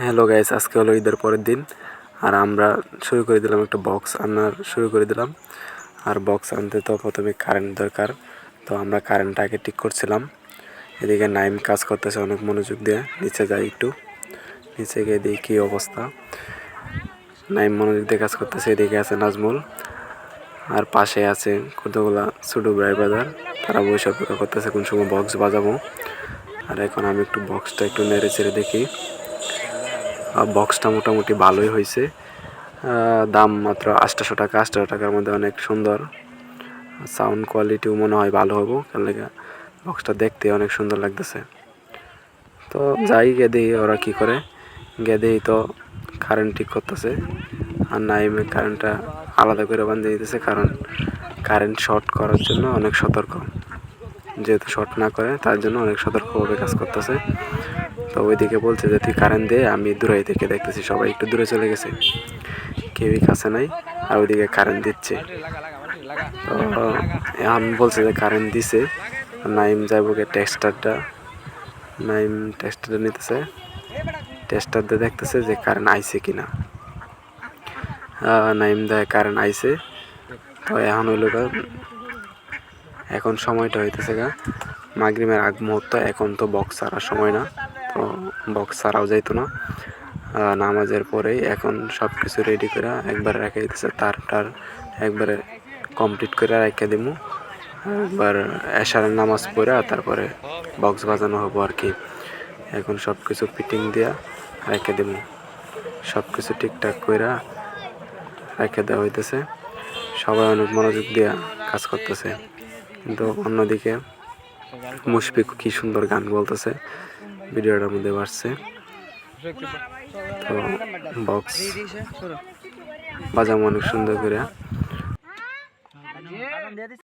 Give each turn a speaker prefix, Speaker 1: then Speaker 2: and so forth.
Speaker 1: Hello guys, আজকে হলো ঈদের পরের দিন। আর আমরা শুরু করে দিলাম একটা বক্স আনার, শুরু করে দিলাম। আর বক্স আনতে তো প্রথমে কারেন্ট দরকার। তো আমরা কারেন্টটা আগে ঠিক করছিলাম। এদিকে নাইম কাজ করতেছে অনেক মনোযোগ দিয়ে, নিচে যাই একটু। নিচে গিয়ে দেখি কী অবস্থা। নাইম মনোযোগ দিয়ে কাজ করতেছে, এদিকে আছে নাজমুল। আর পাশে আছে কতগুলা ছোটো ভাই ব্রাদার তারা বসে অপেক্ষা করতেছে কোন সময় বক্স বাজাবো। আর এখন আমি একটু বক্সটা একটু নেড়ে চেড়ে দেখি। বক্সটা মোটামুটি ভালোই হয়েছে। দাম মাত্র আটশোশো টাকা আটশোশো টাকার মধ্যে অনেক সুন্দর। সাউন্ড কোয়ালিটিও মনে হয় ভালো হব, কারণ বক্সটা দেখতে অনেক সুন্দর লাগতেছে। তো যাই গিয়ে দেখি ওরা কী করে? গিয়ে তো কারেন্ট ঠিক করতেছে, আর নাইমে কারেন্টটা আলাদা করে বাঁধিয়ে দিতেছে, কারণ কারেন্ট শর্ট করার জন্য অনেক সতর্ক। যেহেতু শর্ট না করে, তার জন্য অনেক সতর্কভাবে কাজ করতেছে। তো ওইদিকে বলছে যে, তুই কারেন্ট দে, আমি দূরে থেকে দেখতেছি, সবাই একটু দূরে চলে গেছে। কেউই কাছে নাই, আর ওইদিকে কারেন্ট দিচ্ছে। তো আমি বলছে যে, কারেন্ট দিছে। নাইম যাইব গে টেক্সটারটা। নাইম টেক্সটারটা নিতেছে। টেস্টার দিয়ে দেখতেছে যে, কারেন্ট আইছে কিনা। নাইম দেয় কারেন্ট আইছে। তো এখন হইল এখন সময়টা হইতেছে গা মাগরিমের আগ মুহূর্ত, এখন তো বক্স ছাড়ার সময় না। বক্স ছাড়াও যাইতো না। নামাজের পরেই এখন সব কিছু রেডি করে একবারে রেখে দিতেছে। তার টার একবারে কমপ্লিট করে রেখে দিমু। একবার এশারের নামাজ পড়ে তারপরে বক্স বাজানো হব আর কি। এখন সব কিছু ফিটিং দিয়া রেখে দিমু। সব কিছু ঠিকঠাক কইরা রেখে দেওয়া হইতেছে। সবাই অনেক মনোযোগ দিয়া কাজ করতেছে। কিন্তু অন্যদিকে মুশফিক কি সুন্দর গান বলতেছে। ভিডিওটার মধ্যে বাড়ছে। তো বক্স বাজাম অনেক সুন্দর করে